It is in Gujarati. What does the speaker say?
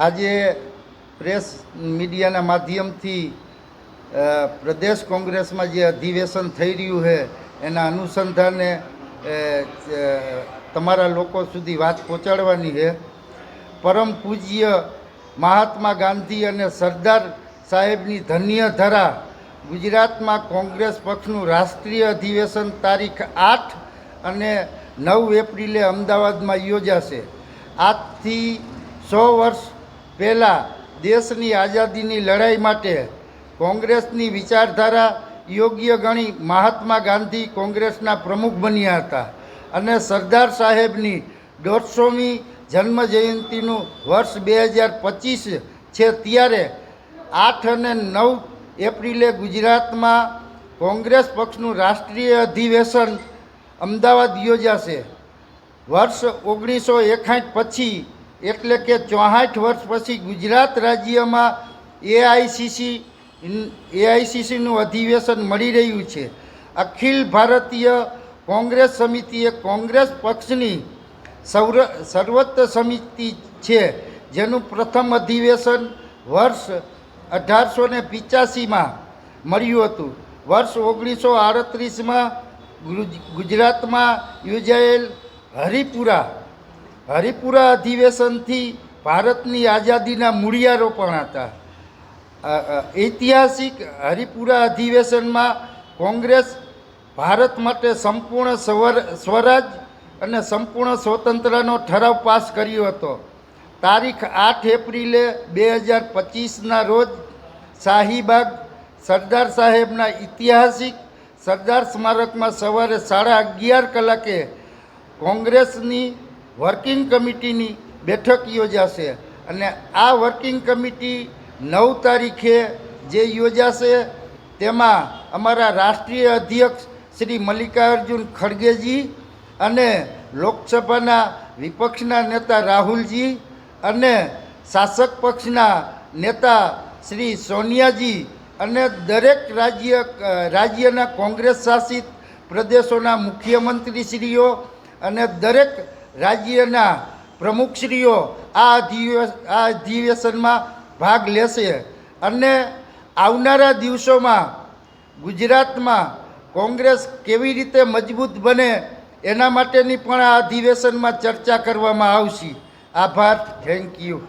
આજે પ્રેસ મીડિયાના માધ્યમથી પ્રદેશ કોંગ્રેસમાં જે અધિવેશન થઈ રહ્યું છે, એના અનુસંધાને તમારા લોકો સુધી વાત પહોંચાડવાની છે. પરમ પૂજ્ય મહાત્મા ગાંધી અને સરદાર સાહેબની ધન્ય ધરા ગુજરાતમાં કોંગ્રેસ પક્ષનું રાષ્ટ્રીય અધિવેશન તારીખ આઠ અને નવ એપ્રિલે અમદાવાદમાં યોજાશે. આજથી સો વર્ષ પહેલાં દેશની આઝાદીની લડાઈ માટે કોંગ્રેસની વિચારધારા યોગ્ય ગણી મહાત્મા ગાંધી કોંગ્રેસના પ્રમુખ બન્યા હતા અને સરદાર સાહેબની દોઢસોમી જન્મ જયંતિનું વર્ષ બે હજાર પચીસ છે ત્યારે આઠ અને નવ એપ્રિલે ગુજરાતમાં કોંગ્રેસ પક્ષનું રાષ્ટ્રીય અધિવેશન અમદાવાદ યોજાશે. વર્ષ ઓગણીસો એકાઠ પછી એટલે કે ચોહાઠ વર્ષ પછી ગુજરાત રાજ્યમાં એઆઈસીસી એઆઈસીસીનું અધિવેશન મળી રહ્યું છે. અખિલ ભારતીય કોંગ્રેસ સમિતિએ કોંગ્રેસ પક્ષની સૌર, સર્વોચ્ચ સમિતિ છે, જેનું પ્રથમ અધિવેશન વર્ષ અઢારસો ને પિચ્યાસીમાં મળ્યું હતું. વર્ષ ઓગણીસો આડત્રીસમાં ગુજરાતમાં યોજાયેલ હરિપુરા હરિપુરા અધિવેશનથી ભારતની આઝાદીના મૂળિયારોપણ હતા. અ, અ, ઐતિહાસિક હરિપુરા અધિવેશનમાં કોંગ્રેસ ભારત માટે સંપૂર્ણ સ્વર સ્વરાજ અને સંપૂર્ણ સ્વતંત્રનો ઠરાવ પાસ કર્યો હતો. તારીખ આઠ એપ્રિલે બે હજાર પચીસના રોજ શાહીબાગ સરદાર સાહેબના ઐતિહાસિક સરદાર સ્મારકમાં સવારે સાડા અગિયાર કલાકે કોંગ્રેસની વર્કિંગ કમિટીની બેઠક યોજાશે અને આ વર્કિંગ કમિટી નવ તારીખે જે યોજાશે તેમાં અમારા રાષ્ટ્રીય અધ્યક્ષ શ્રી મલ્લિકાર્જુન ખડગેજી અને લોકસભાના વિપક્ષના નેતા રાહુલજી અને શાસક પક્ષના નેતા શ્રી સોનિયાજી અને દરેક રાજ્ય, રાજ્યના કોંગ્રેસ શાસિત પ્રદેશોના મુખ્યમંત્રીશ્રીઓ અને દરેક રાજ્યના પ્રમુખશ્રીઓ આ અધિવેશ આ અધિવેશનમાં ભાગ લેશે અને આવનારા દિવસોમાં ગુજરાતમાં કોંગ્રેસ કેવી રીતે મજબૂત બને એના માટેની પણ આ અધિવેશનમાં ચર્ચા કરવામાં આવશે. આભાર. Thank you.